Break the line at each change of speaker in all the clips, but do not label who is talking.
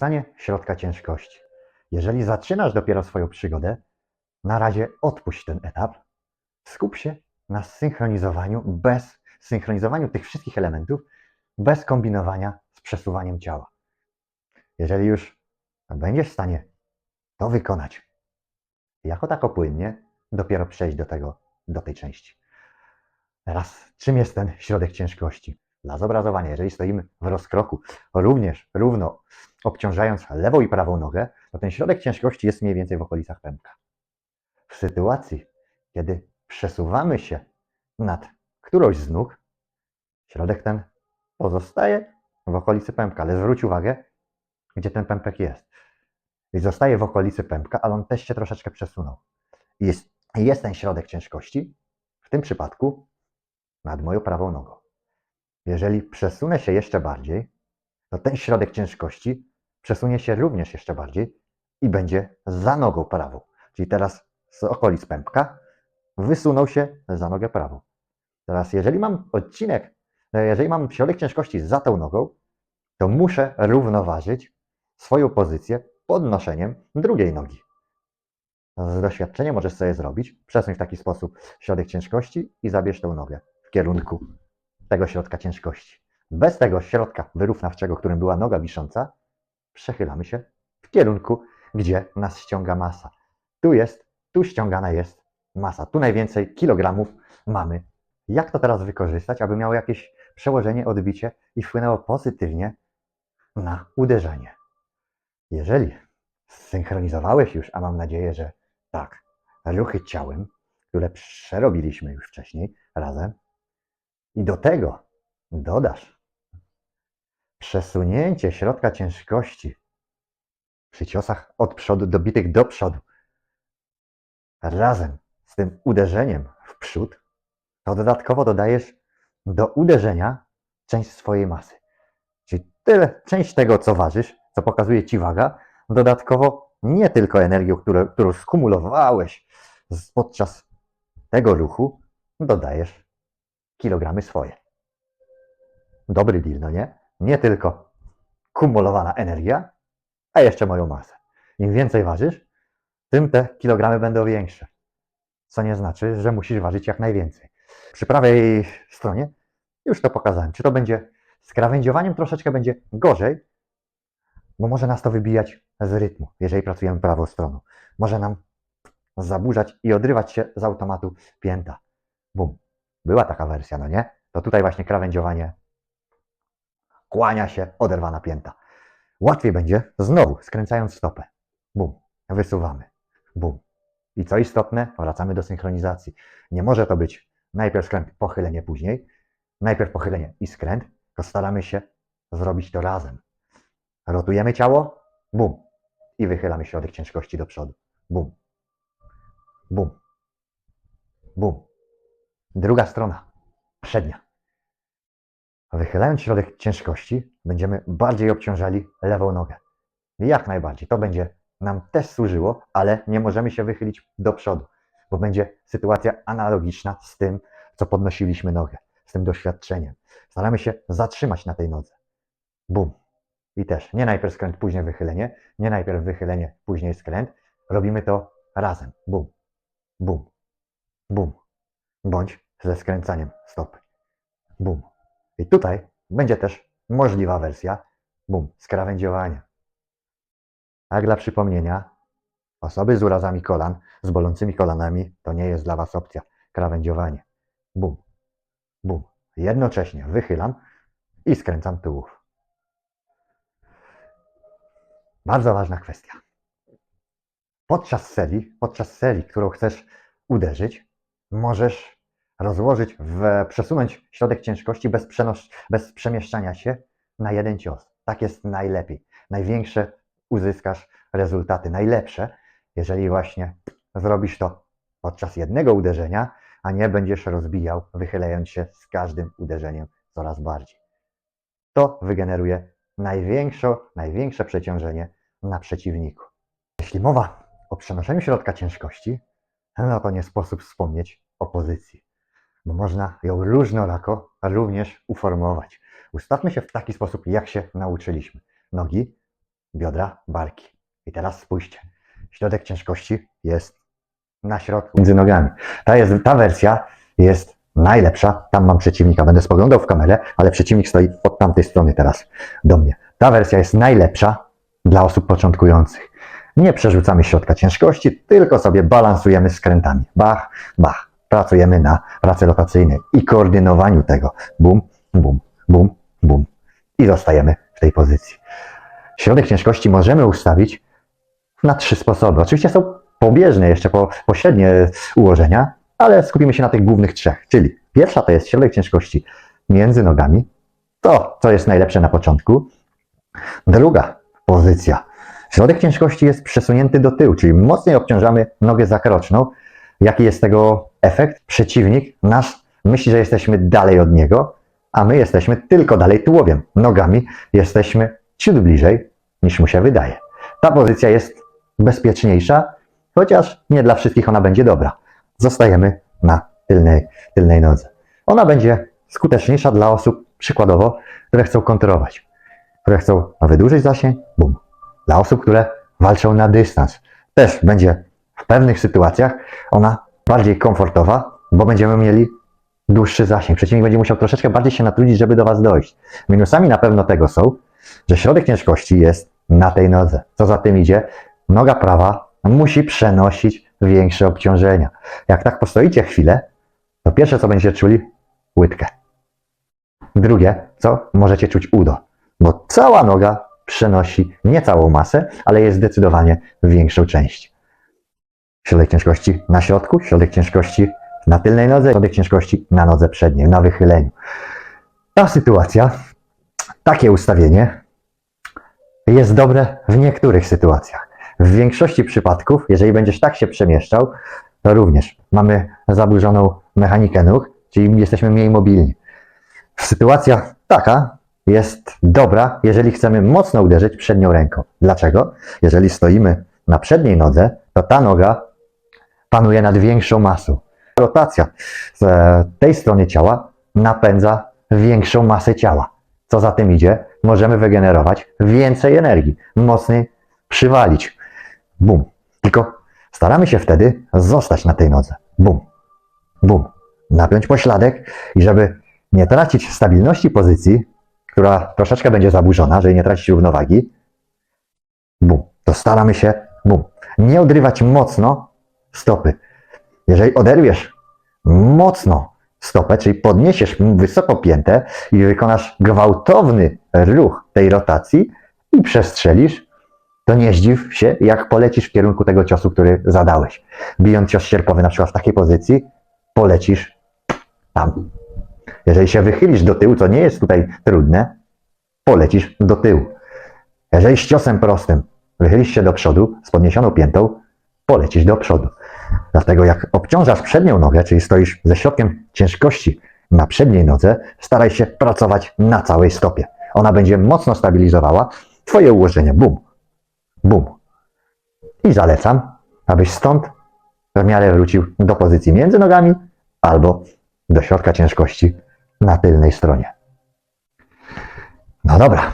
Przerzucanie środka ciężkości. Jeżeli zaczynasz dopiero swoją przygodę, na razie odpuść ten etap. Skup się na synchronizowaniu bez synchronizowaniu tych wszystkich elementów, bez kombinowania z przesuwaniem ciała. Jeżeli już będziesz w stanie to wykonać, jako tako płynnie, dopiero przejść do tego, do tej części. Teraz, czym jest ten środek ciężkości? Dla zobrazowania, jeżeli stoimy w rozkroku, również równo obciążając lewą i prawą nogę, to ten środek ciężkości jest mniej więcej w okolicach pępka. W sytuacji, kiedy przesuwamy się nad którąś z nóg, środek ten pozostaje w okolicy pępka, ale zwróć uwagę, gdzie ten pępek jest. I zostaje w okolicy pępka, ale on też się troszeczkę przesunął. Jest, jest ten środek ciężkości, w tym przypadku nad moją prawą nogą. Jeżeli przesunę się jeszcze bardziej, to ten środek ciężkości przesunie się również jeszcze bardziej i będzie za nogą prawą. Czyli teraz z okolic pępka wysunął się za nogę prawą. Teraz, jeżeli mam odcinek, e, jeżeli mam środek ciężkości za tą nogą, to muszę równoważyć swoją pozycję podnoszeniem drugiej nogi. Z doświadczenia możesz sobie zrobić, przesuń w taki sposób środek ciężkości i zabierz tą nogę w kierunku tego środka ciężkości. Bez tego środka wyrównawczego, którym była noga wisząca, przechylamy się w kierunku, gdzie nas ściąga masa. Tu jest, tu ściągana jest masa. Tu najwięcej kilogramów mamy. Jak to teraz wykorzystać, aby miało jakieś przełożenie, odbicie i wpłynęło pozytywnie na uderzenie? Jeżeli zsynchronizowałeś już, a mam nadzieję, że tak, ruchy ciałem, które przerobiliśmy już wcześniej razem, i do tego dodasz przesunięcie środka ciężkości przy ciosach od przodu, dobitych do przodu, razem z tym uderzeniem w przód, to dodatkowo dodajesz do uderzenia część swojej masy. Czyli tyle, część tego, co ważysz, co pokazuje ci waga, dodatkowo nie tylko energię, którą, którą skumulowałeś podczas tego ruchu, dodajesz kilogramy swoje. Dobry deal, no nie? Nie tylko kumulowana energia, a jeszcze moją masę. Im więcej ważysz, tym te kilogramy będą większe. Co nie znaczy, że musisz ważyć jak najwięcej. Przy prawej stronie już to pokazałem. Czy to będzie z krawędziowaniem troszeczkę będzie gorzej, bo może nas to wybijać z rytmu, jeżeli pracujemy prawą stroną. Może nam zaburzać i odrywać się z automatu pięta. Bum. Była taka wersja, no nie? To tutaj właśnie krawędziowanie kłania się, oderwana pięta. Łatwiej będzie znowu skręcając stopę. Bum. Wysuwamy. Bum. I co istotne, wracamy do synchronizacji. Nie może to być najpierw skręt, pochylenie później, najpierw pochylenie i skręt, to staramy się zrobić to razem. Rotujemy ciało, bum. I wychylamy środek ciężkości do przodu. Bum. Bum. Bum. Druga strona, przednia. Wychylając środek ciężkości, będziemy bardziej obciążali lewą nogę. Jak najbardziej. To będzie nam też służyło, ale nie możemy się wychylić do przodu, bo będzie sytuacja analogiczna z tym, co podnosiliśmy nogę, z tym doświadczeniem. Staramy się zatrzymać na tej nodze. Bum. I też nie najpierw skręt, później wychylenie, nie najpierw wychylenie, później skręt. Robimy to razem. Bum. Bum. Bum. Bądź ze skręcaniem stopy. Bum. I tutaj będzie też możliwa wersja bum, skrawędziowania. Tak dla przypomnienia, osoby z urazami kolan, z bolącymi kolanami, to nie jest dla Was opcja. Krawędziowanie. Bum, bum. Jednocześnie wychylam i skręcam tułów. Bardzo ważna kwestia. Podczas serii, podczas serii, którą chcesz uderzyć, możesz rozłożyć, w, przesunąć środek ciężkości bez, bez przemieszczania się na jeden cios. Tak jest najlepiej. Największe uzyskasz rezultaty, najlepsze, jeżeli właśnie zrobisz to podczas jednego uderzenia, a nie będziesz rozbijał, wychylając się z każdym uderzeniem coraz bardziej. To wygeneruje największe, największe przeciążenie na przeciwniku. Jeśli mowa o przenoszeniu środka ciężkości, no to nie sposób wspomnieć o pozycji, bo można ją różnorako również uformować. Ustawmy się w taki sposób, jak się nauczyliśmy. Nogi biodra, barki. I teraz spójrzcie. Środek ciężkości jest na środku, między nogami. Ta, jest, ta wersja jest najlepsza. Tam mam przeciwnika, będę spoglądał w kamerę, ale przeciwnik stoi od tamtej strony teraz do mnie. Ta wersja jest najlepsza dla osób początkujących. Nie przerzucamy środka ciężkości, tylko sobie balansujemy skrętami. Bach, bach. Pracujemy na pracy rotacyjnej i koordynowaniu tego. Bum, bum, bum, bum. I zostajemy w tej pozycji. Środek ciężkości możemy ustawić na trzy sposoby. Oczywiście są pobieżne jeszcze po, pośrednie ułożenia, ale skupimy się na tych głównych trzech. Czyli pierwsza to jest środek ciężkości między nogami. To, co jest najlepsze na początku. Druga pozycja. Środek ciężkości jest przesunięty do tyłu, czyli mocniej obciążamy nogę zakroczną. Jaki jest tego efekt? Przeciwnik nasz myśli, że jesteśmy dalej od niego, a my jesteśmy tylko dalej tułowiem. Nogami jesteśmy ciut bliżej niż mu się wydaje. Ta pozycja jest bezpieczniejsza, chociaż nie dla wszystkich ona będzie dobra. Zostajemy na tylnej, tylnej nodze. Ona będzie skuteczniejsza dla osób, przykładowo, które chcą kontrolować, które chcą wydłużyć zasięg, bum. Dla osób, które walczą na dystans, też będzie w pewnych sytuacjach ona bardziej komfortowa, bo będziemy mieli dłuższy zasięg. Przeciwnik będzie musiał troszeczkę bardziej się natrudzić, żeby do Was dojść. Minusami na pewno tego są, że środek ciężkości jest na tej nodze. Co za tym idzie? Noga prawa musi przenosić większe obciążenia. Jak tak postoicie chwilę, to pierwsze co będziecie czuli, łydkę. Drugie, co możecie czuć udo, bo cała noga przenosi nie całą masę, ale jest zdecydowanie większą część. Środek ciężkości na środku, środek ciężkości na tylnej nodze, środek ciężkości na nodze przedniej, na wychyleniu. Ta sytuacja, takie ustawienie jest dobre w niektórych sytuacjach. W większości przypadków, jeżeli będziesz tak się przemieszczał, to również mamy zaburzoną mechanikę nóg, czyli jesteśmy mniej mobilni. Sytuacja taka jest dobra, jeżeli chcemy mocno uderzyć przednią ręką. Dlaczego? Jeżeli stoimy na przedniej nodze, to ta noga panuje nad większą masą. Rotacja z tej strony ciała napędza większą masę ciała. Co za tym idzie? Możemy wygenerować więcej energii, mocniej przywalić. Bum. Tylko staramy się wtedy zostać na tej nodze. Bum. Bum. Napiąć pośladek i żeby nie tracić stabilności pozycji, która troszeczkę będzie zaburzona, żeby nie tracić równowagi, bum. To staramy się, bum. Nie odrywać mocno stopy. Jeżeli oderwiesz mocno stopę, czyli podniesiesz wysoko piętę i wykonasz gwałtowny ruch tej rotacji i przestrzelisz, to nie zdziw się, jak polecisz w kierunku tego ciosu, który zadałeś. Bijąc cios sierpowy na przykład w takiej pozycji, polecisz tam. Jeżeli się wychylisz do tyłu, co nie jest tutaj trudne, polecisz do tyłu. Jeżeli z ciosem prostym wychylisz się do przodu z podniesioną piętą, polecisz do przodu. Dlatego jak obciążasz przednią nogę, czyli stoisz ze środkiem ciężkości na przedniej nodze, staraj się pracować na całej stopie. Ona będzie mocno stabilizowała Twoje ułożenie. Bum, bum. I zalecam, abyś stąd w miarę wrócił do pozycji między nogami albo do środka ciężkości na tylnej stronie. No dobra.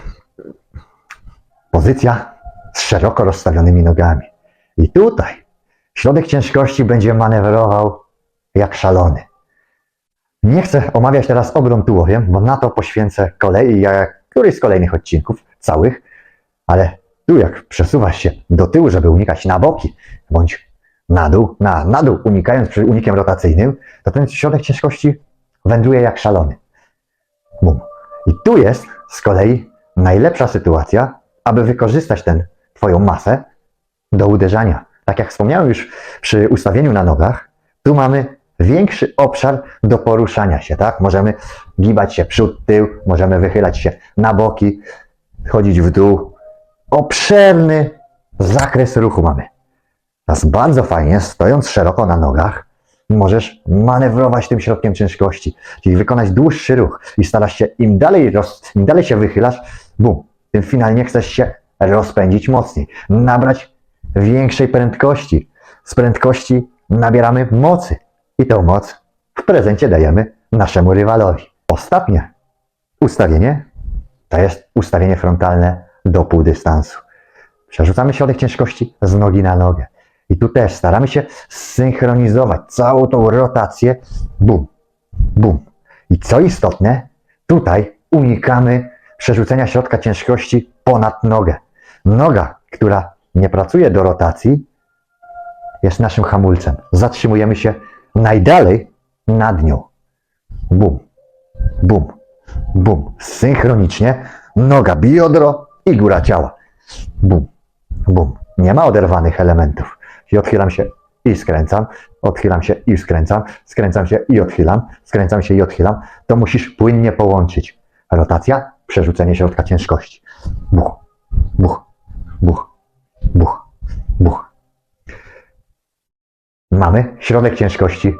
Pozycja z szeroko rozstawionymi nogami. I tutaj środek ciężkości będzie manewrował jak szalony. Nie chcę omawiać teraz obron tułowiem, bo na to poświęcę kolei, jak któryś z kolejnych odcinków, całych, ale tu jak przesuwasz się do tyłu, żeby unikać na boki, bądź na dół, na, na dół, unikając przy unikiem rotacyjnym, to ten środek ciężkości wędruje jak szalony. Bum. I tu jest z kolei najlepsza sytuacja, aby wykorzystać tę Twoją masę do uderzania. Tak jak wspomniałem już przy ustawieniu na nogach, tu mamy większy obszar do poruszania się, tak? Możemy gibać się przód, tył, możemy wychylać się na boki, chodzić w dół. Obszerny zakres ruchu mamy. Teraz bardzo fajnie, stojąc szeroko na nogach, możesz manewrować tym środkiem ciężkości, czyli wykonać dłuższy ruch i starasz się, im dalej, roz, im dalej się wychylasz, bum, tym finalnie chcesz się rozpędzić mocniej, nabrać większej prędkości. Z prędkości nabieramy mocy i tę moc w prezencie dajemy naszemu rywalowi. Ostatnie ustawienie to jest ustawienie frontalne do pół dystansu. Przerzucamy środek ciężkości z nogi na nogę. I tu też staramy się zsynchronizować całą tą rotację. Bum, bum. I co istotne, tutaj unikamy przerzucenia środka ciężkości ponad nogę. Noga, która nie pracuje do rotacji, jest naszym hamulcem. Zatrzymujemy się najdalej nad nią. Bum, bum, bum. Synchronicznie noga, biodro i góra ciała. Bum, bum. Nie ma oderwanych elementów. I odchylam się i skręcam, odchylam się i skręcam, skręcam się i odchylam, skręcam się i odchylam. To musisz płynnie połączyć. Rotacja, przerzucenie środka ciężkości. Buch, buch, buch, buch, buch. Mamy środek ciężkości